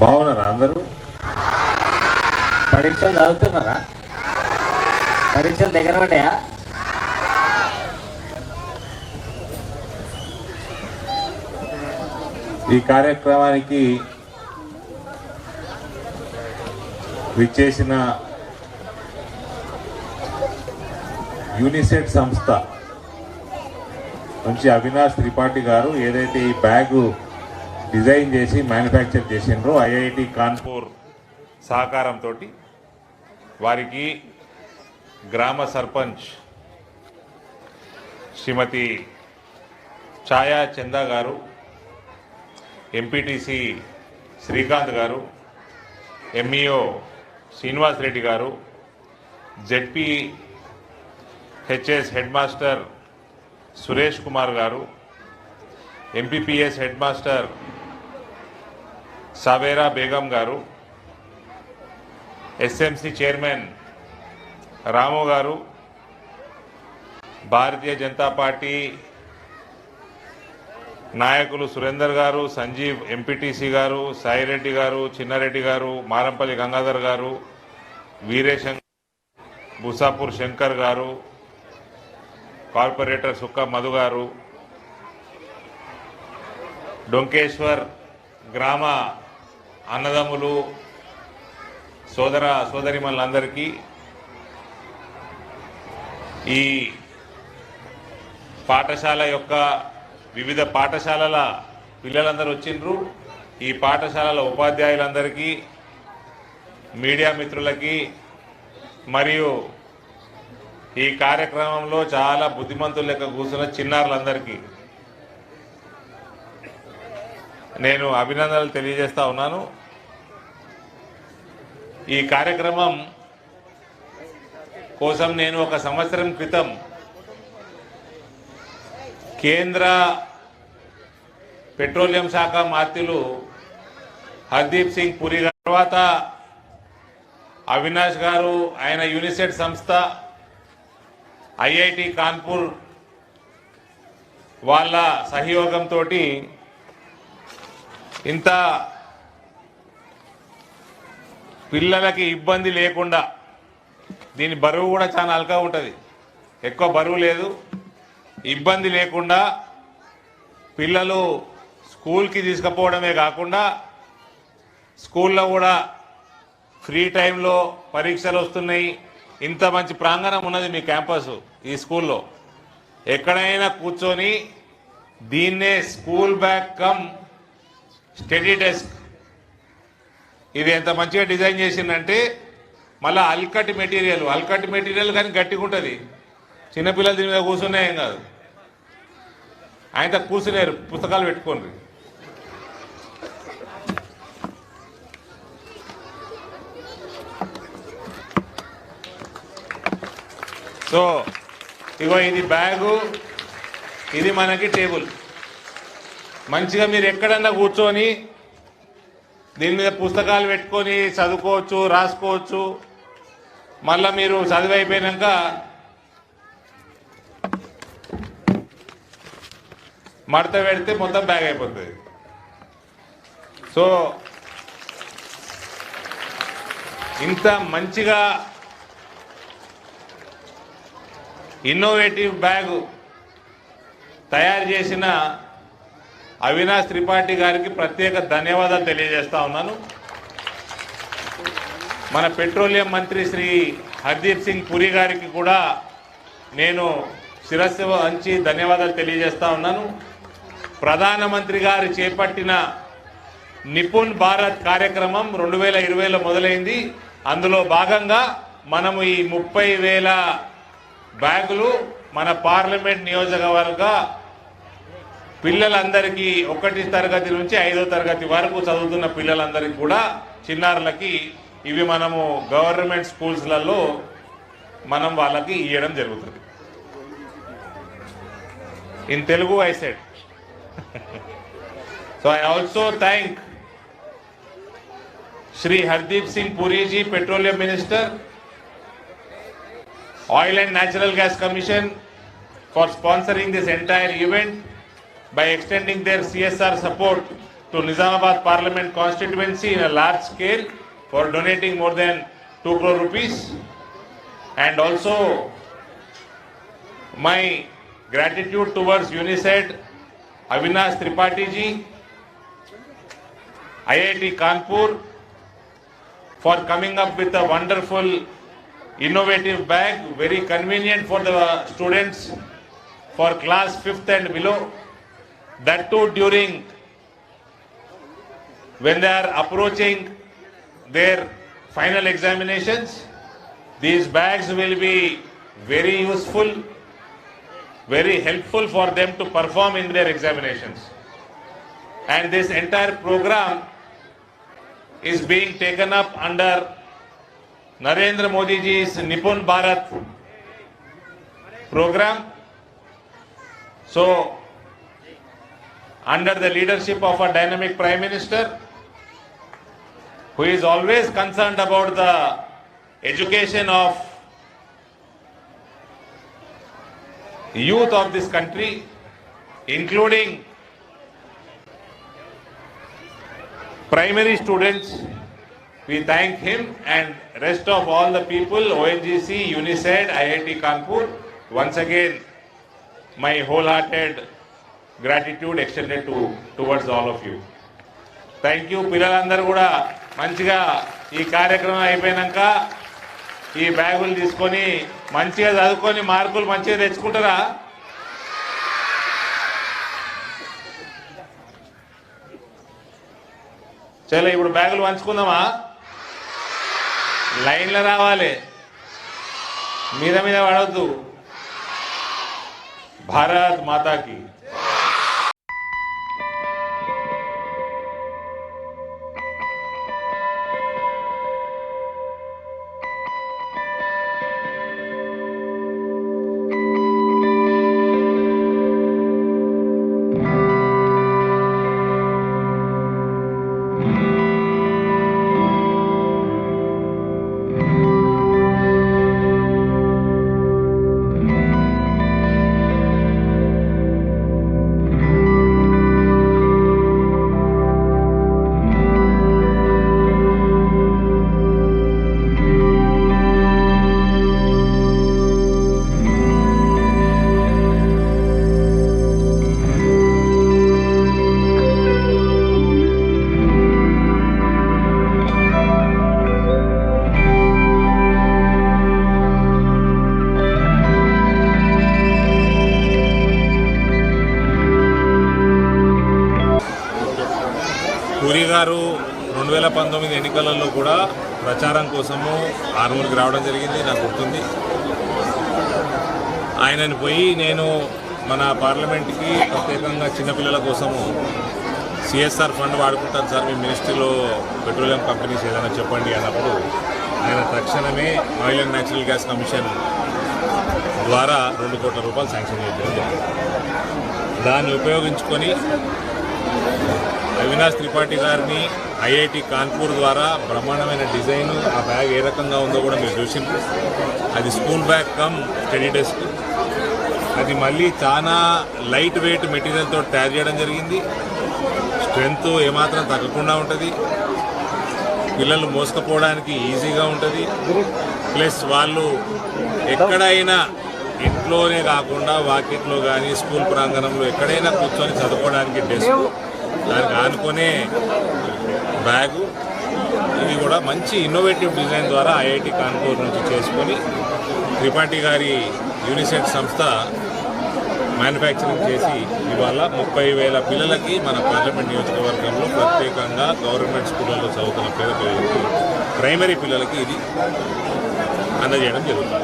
బాగున్నారా అందరూ? పరీక్షలు చదువుతున్నారా? పరీక్షలు దగ్గర పడ్డాయా? ఈ కార్యక్రమానికి విచ్చేసిన యూనిసెట్ సంస్థ నుంచి అవినాష్ త్రిపాఠి గారు ఏదైతే ఈ బ్యాగు డిజైన్ చేసి మ్యానుఫ్యాక్చర్ చేసిండ్రు ఐఐటి కాన్పూర్ సహకారంతో వారికి గ్రామ సర్పంచ్ శ్రీమతి ఛాయా చందా గారు ఎంపీటీసీ శ్రీకాంత్ గారు ఎంఈఓ శ్రీనివాస్ రెడ్డి గారు ZP HS head master Suresh Kumar గారు MPPS head master Savera Begum గారు ఎస్ఎంసి చైర్మన్ రాము గారు భారతీయ జనతా పార్టీ నాయకులు సురేందర్ గారు సంజీవ్ ఎంపీటీసీ గారు సాయిరెడ్డి గారు చిన్నారెడ్డి గారు మారంపల్లి గంగాధర్ గారు వీరేశంకర్ బుసాపూర్ శంకర్ గారు కార్పొరేటర్ సుక్క మధు గారు డొంకేశ్వర్ గ్రామ అన్నదమ్ములు సోదర సోదరిమల్లందరికీ ఈ పాఠశాల యొక్క వివిధ పాఠశాలల పిల్లలందరూ వచ్చిండ్రు. ఈ పాఠశాలల ఉపాధ్యాయులందరికీ మీడియా మిత్రులకి మరియు ఈ కార్యక్రమంలో చాలా బుద్ధిమంతుల లెక్క కూర్చున్న చిన్నారులందరికీ నేను అభినందనలు తెలియజేస్తా ఉన్నాను. ఈ కార్యక్రమం కోసం నేను ఒక సంవత్సరం క్రితం కేంద్ర పెట్రోలియం శాఖ మంత్రులు హర్దీప్ సింగ్ పురి తర్వాత అవినాష్ గారు ఆయన యూనిసెట్ సంస్థ ఐఐటి కాన్పూర్ వాళ్ళ సహయోగంతో ఇంత పిల్లలకి ఇబ్బంది లేకుండా దీని బరువు కూడా చాలా అల్కా ఉంటుంది. ఎక్కువ బరువు లేదు. ఇబ్బంది లేకుండా పిల్లలు స్కూల్కి తీసుకుపోవడమే కాకుండా స్కూల్లో కూడా ఫ్రీ టైంలో పరీక్షలు వస్తున్నాయి. ఇంత మంచి ప్రాంగణం ఉన్నది మీ క్యాంపస్ ఈ స్కూల్లో. ఎక్కడైనా కూర్చొని దీన్నే school bag cum study desk ఇది ఎంత మంచిగా డిజైన్ చేసిందంటే మళ్ళీ అల్కట్ మెటీరియల్ అల్కట్ మెటీరియల్ కానీ గట్టిగా ఉంటుంది. చిన్నపిల్లలు దీని మీద కూర్చున్నా ఏం కాదు. ఆయన కూర్చున్నారు పుస్తకాలు పెట్టుకోండి సో ఇగో ఇది బ్యాగు ఇది మనకి టేబుల్. మంచిగా మీరు ఎక్కడన్నా కూర్చొని దీని మీద పుస్తకాలు పెట్టుకొని చదువుకోవచ్చు రాసుకోవచ్చు. మళ్ళీ మీరు చదివి అయిపోయినాక మడత పెడితే మొత్తం బ్యాగ్ అయిపోతుంది సో ఇంత మంచిగా ఇన్నోవేటివ్ బ్యాగు తయారు చేసిన అవినాష్ త్రిపాఠి గారికి ప్రత్యేక ధన్యవాదాలు తెలియజేస్తా ఉన్నాను. మన పెట్రోలియం మంత్రి శ్రీ హర్దీప్ సింగ్ పురి గారికి కూడా నేను శిరస్సు వంచి ధన్యవాదాలు తెలియజేస్తా ఉన్నాను. ప్రధానమంత్రి గారు చేపట్టిన నిపుణ్ భారత్ కార్యక్రమం రెండు వేల ఇరవైలో మొదలైంది. అందులో భాగంగా మనము ఈ ముప్పై వేల బ్యాగులు మన పార్లమెంట్ నియోజకవర్గ పిల్లలందరికీ ఒకటి తరగతి నుంచి ఐదో తరగతి వరకు చదువుతున్న పిల్లలందరికీ కూడా చిన్నారులకి ఇవి మనము గవర్నమెంట్ స్కూల్స్లలో మనం వాళ్ళకి ఇవ్వడం జరుగుతుంది. In Telugu I said so I also thank Shri Hardeep Singh Puriji petroleum minister oil and natural gas commission for sponsoring this entire event by extending their CSR support to Nizamabad Parliament constituency in a large scale for donating more than 2 crore rupees. And also my gratitude towards UNICEF, Avinash Tripathi ji, IIT Kanpur for coming up with a wonderful innovative bag, very convenient for the students for class 5th and below. That too during when they are approaching their final examinations. These bags will be very useful, very helpful for them to perform in their examinations. And this entire program is being taken up under Narendra Modi ji's Nipun Bharat program. So, under the leadership of a dynamic Prime Minister, who is always concerned about the education of youth of this country, including primary students. We thank him and rest of all the people, ONGC, UNICEF, IIT Kanpur. Once again, my wholehearted gratitude extended to towards all of you thank you పిల్లలందరూ కూడా మంచిగా ఈ కార్యక్రమం అయిపోయినాక ఈ బ్యాగులు తీసుకొని మంచిగా చదువుకొని మార్కులు మంచిగా తెచ్చుకుంటారా? చలో ఇప్పుడు బ్యాగులు పంచుకుందామా? లైన్లో రావాలి. మీద మీద పడవద్దు భారత్ మాతాకి. గారు రెండు వేల పంతొమ్మిది ఎన్నికలలో కూడా ప్రచారం కోసము ఆర్మూర్కి రావడం జరిగింది నాకు గుర్తుంది. ఆయనని పోయి నేను మన పార్లమెంట్కి ప్రత్యేకంగా చిన్నపిల్లల కోసము సిఎస్ఆర్ ఫండ్ వాడుకుంటాను సార్ మీ మినిస్ట్రీలో పెట్రోలియం కంపెనీస్ ఏదైనా చెప్పండి అన్నప్పుడు ఆయన తక్షణమే oil and natural gas commission ద్వారా రెండు కోట్ల రూపాయలు శాంక్షన్ చేయడం దాన్ని ఉపయోగించుకొని అవినాష్ త్రిపాఠి గారిని ఐఐటి కాన్పూర్ ద్వారా బ్రహ్మాండమైన డిజైన్ ఆ బ్యాగ్ ఏ రకంగా ఉందో కూడా మీరు చూసిండ్రు. అది school bag cum study desk. అది మళ్ళీ చాలా లైట్ వెయిట్ మెటీరియల్తో తయారు చేయడం జరిగింది. స్ట్రెంగ్త్ ఏమాత్రం తగ్గకుండా ఉంటుంది. పిల్లలు మోసుకపోవడానికి ఈజీగా ఉంటుంది. ప్లస్ వాళ్ళు ఎక్కడైనా ఇంట్లోనే కాకుండా వాకిట్లో కానీ స్కూల్ ప్రాంగణంలో ఎక్కడైనా కూర్చొని చదువుకోవడానికి డెస్క్. దానికి ఆనుకునే బ్యాగు. ఇది కూడా మంచి ఇన్నోవేటివ్ డిజైన్ ద్వారా ఐఐటి కాన్పూర్ నుంచి చేసుకొని త్రిపాఠి గారి యూనిసెట్ సంస్థ మ్యానుఫ్యాక్చరింగ్ చేసి ఇవాళ ముప్పై వేల పిల్లలకి మన పార్లమెంట్ నియోజకవర్గంలో ప్రత్యేకంగా గవర్నమెంట్ స్కూళ్ళలో చదువుతున్న పేద పిల్లలకి ప్రైమరీ పిల్లలకి ఇది అందజేయడం జరుగుతుంది.